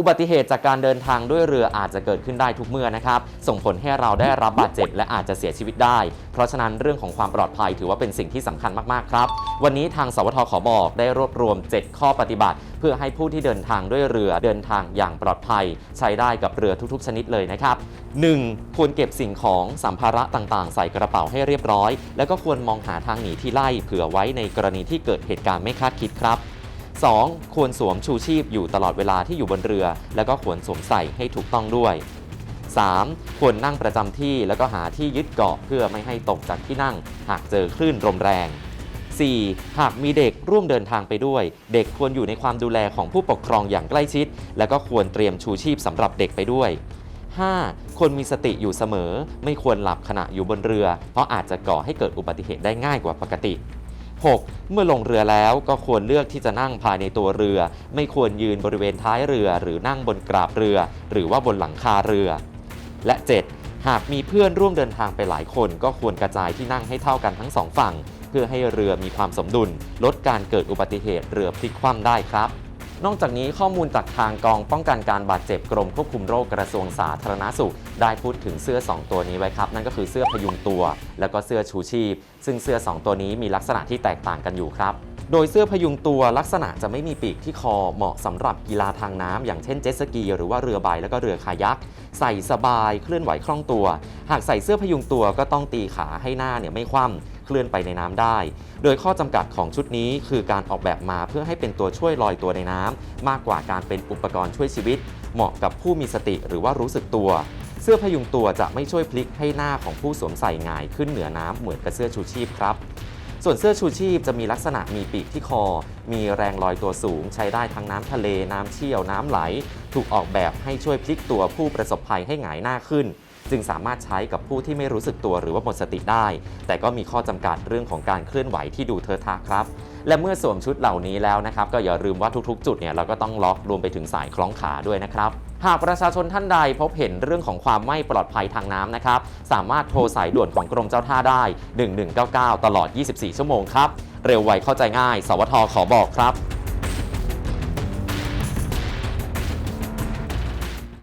อุบัติเหตุจากการเดินทางด้วยเรืออาจจะเกิดขึ้นได้ทุกเมื่อนะครับ ส่งผลให้เราได้รับบาดเจ็บและอาจจะเสียชีวิตได้ เพราะฉะนั้นเรื่องของความปลอดภัยถือว่าเป็นสิ่งที่สำคัญมากๆครับ วันนี้ทางสวทขอบอกได้รวบรวม 7 ข้อปฏิบัติ เพื่อให้ผู้ที่เดินทางด้วยเรือเดินทางอย่างปลอดภัย ใช้ได้กับเรือทุกๆ ชนิดเลยนะครับ 1. ควรเก็บสิ่งของสัมภาระต่างๆ ใส่กระเป๋าให้เรียบร้อย แล้วก็ควรมองหาทางหนีที่ไล่เผื่อไว้ในกรณีที่เกิดเหตุการณ์ไม่คาดคิดครับ 2. ควรสวมชูชีพอยู่ตลอดเวลาที่อยู่บนเรือ แล้วก็ควรสวมใส่ให้ถูกต้องด้วย 3. ควรนั่งประจำที่แล้วก็หาที่ยึดเกาะเพื่อไม่ให้ตกจากที่นั่ง หากเจอคลื่นลมแรง 4. หากมีเด็กร่วมเดินทางไปด้วย เด็กควรอยู่ในความดูแลของผู้ปกครองอย่างใกล้ชิด แล้วก็ควรเตรียมชูชีพสำหรับเด็กไปด้วย 5. ควรมีสติอยู่เสมอ ไม่ควรหลับขณะอยู่บนเรือ เพราะอาจจะก่อให้เกิดอุบัติเหตุได้ง่ายกว่าปกติ 6. เมื่อลงเรือแล้วก็ควรเลือกที่จะนั่งภายในตัวเรือ ไม่ควรยืนบริเวณท้ายเรือ หรือนั่งบนกราบเรือ หรือว่าบนหลังคาเรือ และ 7. หากมีเพื่อนร่วมเดินทางไปหลายคนก็ควรกระจายที่นั่งให้เท่ากันทั้งสองฝั่ง เพื่อให้เรือมีความสมดุล ลดการเกิดอุบัติเหตุเรือพลิกคว่ำได้ครับ นอกจากนี้ข้อมูลจากทางกองป้องกันการบาดเจ็บกรมควบคุมโรคกระทรวงสาธารณสุข ได้พูดถึงเสื้อ 2 ตัวนี้ไว้ครับ นั่นก็คือเสื้อพยุงตัว แล้วก็เสื้อชูชีพ ซึ่งเสื้อ 2 ตัวนี้มีลักษณะที่แตกต่างกันอยู่ครับโดยเสื้อพยุงตัวลักษณะจะไม่มีปีกที่คอเหมาะสำหรับกีฬาทางน้ำอย่างเช่นเจ็ตสกี หรือว่าเรือใบแล้วก็เรือคายัก ใส่สบายเคลื่อนไหวคล่องตัว หากใส่เสื้อพยุงตัวก็ต้องตีขาให้หน้าเนี่ยไม่คว่ำ เคลื่อนไปในน้ำได้ โดยข้อจำกัดของชุดนี้คือการออกแบบมาเพื่อให้เป็นตัวช่วยลอยตัวในน้ำมากกว่าการเป็นอุปกรณ์ช่วยชีวิต เหมาะกับผู้มีสติหรือว่ารู้สึกตัว เสื้อพยุงตัวจะไม่ช่วยพลิกให้หน้าของผู้สวมใส่หงายขึ้นเหนือน้ำเหมือนกับเสื้อชูชีพครับส่วนเสื้อชูชีพจะมีลักษณะมีปีกที่คอ มีแรงลอยตัวสูง ใช้ได้ทั้งน้ำทะเล น้ำเชี่ยว น้ำไหล ถูกออกแบบให้ช่วยพลิกตัวผู้ประสบภัยให้หงายหน้าขึ้น จึงสามารถใช้กับผู้ที่ไม่รู้สึกตัวหรือว่าหมดสติได้ แต่ก็มีข้อจำกัดเรื่องของการเคลื่อนไหวที่ดูเทอะทะครับ และเมื่อสวมชุดเหล่านี้แล้วนะครับ ก็อย่าลืมว่าทุกๆ จุดเนี่ยเราก็ต้องล็อกรวมไปถึงสายคล้องขาด้วยนะครับหากประชาชนท่านใดพบเห็นเรื่องของความไม่ปลอดภัยทางน้ำนะครับ สามารถโทรสายด่วนของกรมเจ้าท่าได้ 1199 ตลอด 24 ชั่วโมงครับ เร็วไวเข้าใจง่าย สวทขอบอกครับ